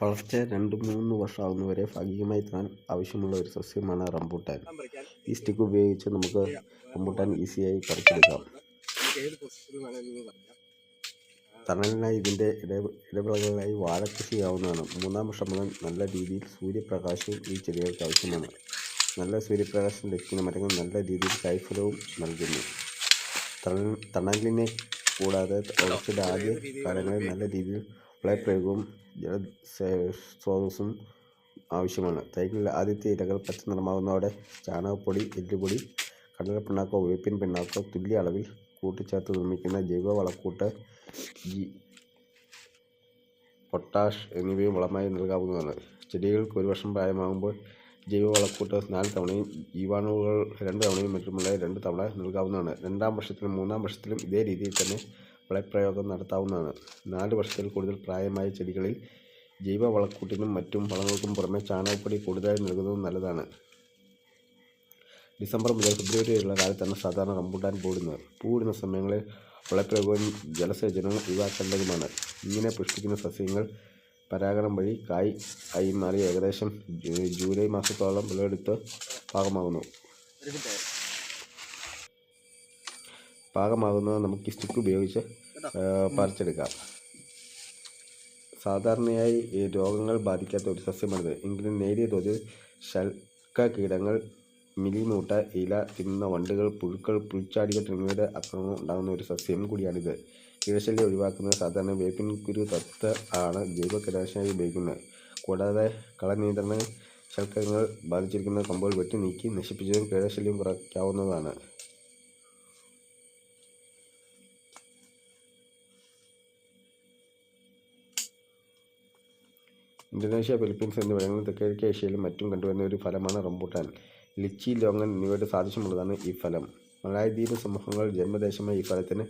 വളർച്ച രണ്ട് മൂന്ന് വർഷമാകുന്നവരെ ഭാഗികമായി താൻ ആവശ്യമുള്ള ഒരു സസ്യമാണ് റംബൂട്ടാൻ. ഈ സ്റ്റിക്ക് ഉപയോഗിച്ച് നമുക്ക് റംബൂട്ടാൻ ഈസിയായി പറിച്ചെടുക്കാം. തണലിനായി ഇതിന്റെ ഇട ഇടവിളകളിലായി വാഴ കൃഷി ചെയ്യാവുന്നതാണ് മൂന്നാം വർഷം മുതൽ നല്ല രീതിയിൽ സൂര്യപ്രകാശവും ഈ ചെടികൾക്ക് ആവശ്യമാണ്. നല്ല സൂര്യപ്രകാശം ലഭിക്കുന്ന മരങ്ങൾ നല്ല രീതിയിൽ കായ്ഫലവും നൽകുന്നു. തണൽ തണലിനെ കൂടാതെ വളർച്ചയുടെ ആദ്യ കാലങ്ങളിൽ നല്ല രീതിയിൽ വളപ്രയോഗവും ജല സേ- സ്രോതസ്സും ആവശ്യമാണ്. തൈകളിൽ ആദ്യത്തെ ഇലകൾ പച്ച നിറമാകുന്നതോടെ ചാണകപ്പൊടി എല്ലുപൊടി കടലപ്പിണ്ണാക്കോ വേപ്പിൻ പിണ്ണാക്കോ തുല്യ അളവിൽ കൂട്ടിച്ചേർത്ത് നിർമ്മിക്കുന്ന ജൈവ വളക്കൂട്ട് ജി പൊട്ടാഷ് എന്നിവയും വളമായി നൽകാവുന്നതാണ്. ചെടികൾക്ക് ഒരു വർഷം പ്രായമാകുമ്പോൾ ജൈവ വളക്കൂട്ട് നാല് തവണയും ജീവാണുകൾ രണ്ട് തവണയും മറ്റുമുള്ള രണ്ട് തവണ നൽകാവുന്നതാണ്. രണ്ടാം വർഷത്തിലും മൂന്നാം വർഷത്തിലും ഇതേ രീതിയിൽ തന്നെ വളപ്രയോഗം നടത്താവുന്നതാണ്. നാല് വർഷത്തിൽ കൂടുതൽ പ്രായമായ ചെടികളിൽ ജൈവ വളക്കൂട്ടിനും മറ്റും വളങ്ങൾക്കും പുറമെ ചാണകപ്പൊടി കൂടുതലായി നൽകുന്നത് നല്ലതാണ്. ഡിസംബർ മുതൽ ഫെബ്രുവരി വരെയുള്ള കാലത്താണ് സാധാരണ റംബൂട്ടാൻ പൂടുന്നത് പൂവിടുന്ന സമയങ്ങളിൽ വളപ്രയോഗവും ജലസേചനവും ഒഴിവാക്കേണ്ടതുമാണ്. ഇങ്ങനെ പുഷ്പിക്കുന്ന സസ്യങ്ങൾ പരാഗണം വഴി കായ് ആയി മാറി ഏകദേശം ജൂലൈ മാസത്തോളം വിളവെടുത്ത് പാകമാകുന്നു പാകമാകുന്നത് നമുക്ക് ഈ സ്റ്റിക്ക് ഉപയോഗിച്ച് പറിച്ചെടുക്കാം. സാധാരണയായി രോഗങ്ങൾ ബാധിക്കാത്ത ഒരു സസ്യമാണിത്. എങ്കിലും നേരിയ തോതിൽ ശൽക്ക കീടങ്ങൾ മിലിമൂട്ട ഇല തിന്നുന്ന വണ്ടുകൾ പുഴുക്കൾ പുൽച്ചാടികൾ തുടങ്ങിയവയുടെ അക്രമം ഉണ്ടാകുന്ന ഒരു സസ്യം കൂടിയാണിത്. കീടശല്യം ഒഴിവാക്കുന്നത് സാധാരണ വേപ്പിൻ കുരു തത്ത് ആണ് ജൈവ കീടനാശിനിയായി ഉപയോഗിക്കുന്നത്. കൂടാതെ കളനിയന്ത്രണ ശൽക്കങ്ങൾ ബാധിച്ചിരിക്കുന്ന കമ്പുകൾ വെട്ടി നീക്കി നശിപ്പിച്ചതും കീടശല്യം കുറയ്ക്കാവുന്നതാണ്. ഇന്തോനേഷ്യ ഫിലിപ്പീൻസ് എന്നിവിടങ്ങളിൽ തെക്കിഴക്ക് ഏഷ്യയിലും മറ്റും കണ്ടുവരുന്ന ഒരു ഫലമാണ് റംബൂട്ടാൻ. ലിച്ചി ലോങ്ങൻ എന്നിവയുടെ സാദൃശ്യമുള്ളതാണ് ഈ ഫലം. മലായദ്വീപ് സമൂഹങ്ങൾ ജന്മദേശമായ ഈ ഫലത്തിന്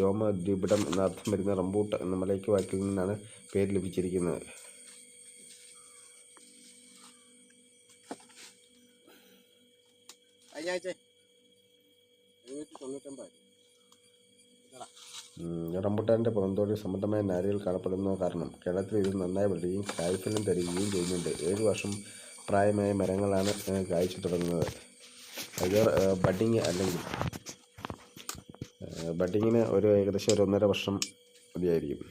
രോമദ്വീപിടം എന്ന അർത്ഥം വരുന്ന റംബൂട്ട എന്ന മലയ്ക്ക് വാക്കിൽ നിന്നാണ് പേര് ലഭിച്ചിരിക്കുന്നത്. അയ്യാഴ്ച തൊണ്ണൂറ്റൊമ്പത്. റംബൂട്ടാന്റെ പുറന്തോടി സംബന്ധമായ നാരുകൾ കാണപ്പെടുന്ന കാരണം കേരളത്തിൽ ഇത് നന്നായി വളരുകയും കായ്ഫലം തരികയും ചെയ്യുന്നുണ്ട്. ഏഴ് വർഷം പ്രായമായ മരങ്ങളാണ് കായ്ച്ചു തുടങ്ങുന്നത്. അത് ബഡിങ് അല്ലെങ്കിൽ ബഡിങ്ങിന് ഒരു ഏകദേശം ഒരു ഒന്നര വർഷം മതിയായിരിക്കും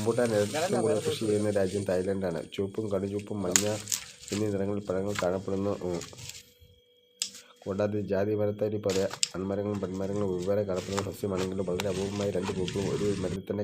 റംബൂട്ടാൻ ഏറ്റവും കൂടുതൽ കൃഷി ചെയ്യുന്ന രാജ്യം തായ്ലൻഡാണ് ചുവപ്പും കടുചുവപ്പും മഞ്ഞ എന്നീ നിറങ്ങളിൽ പഴങ്ങൾ കാണപ്പെടുന്നു. കൂടാതെ ജാതി മരത്തരി പോലെ അൺമരങ്ങളും പെൺമരങ്ങളും വെവ്വേറെ കാണപ്പെടുന്ന സസ്യമാണെങ്കിലും വളരെ അപൂർവമായി രണ്ട് പൂക്കളും ഒരു മരത്തിൽ തന്നെ